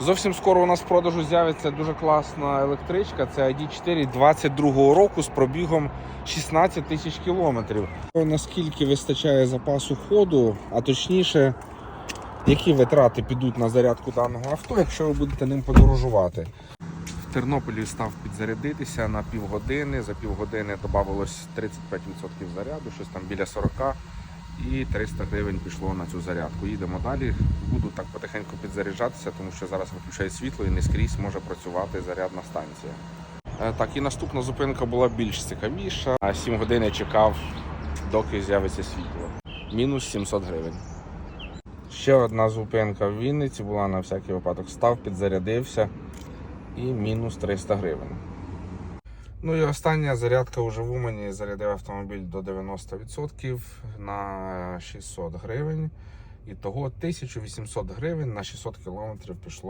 Зовсім скоро у нас в продажу з'явиться дуже класна електричка. Це ID4 22-го року з пробігом 16 тисяч кілометрів. Наскільки вистачає запасу ходу, а точніше, які витрати підуть на зарядку даного авто, якщо ви будете ним подорожувати. В Тернополі став підзарядитися на півгодини. За півгодини додавалось 35% заряду, щось там біля 40 і 300 гривень пішло на цю зарядку. Їдемо далі. Буду так потихеньку підзаряджатися, тому що зараз виключає світло і не скрізь може працювати зарядна станція. Е, Так, і наступна зупинка була більш цікавіша. А 7 годин я чекав, доки з'явиться світло. Мінус 700 гривень. Ще одна зупинка в Вінниці була на всякий випадок. Став, підзарядився і мінус 300 гривень. Ну і остання зарядка уже в Умані. Зарядив автомобіль до 90% на 600 гривень. І того 1800 гривень на 600 кілометрів пішло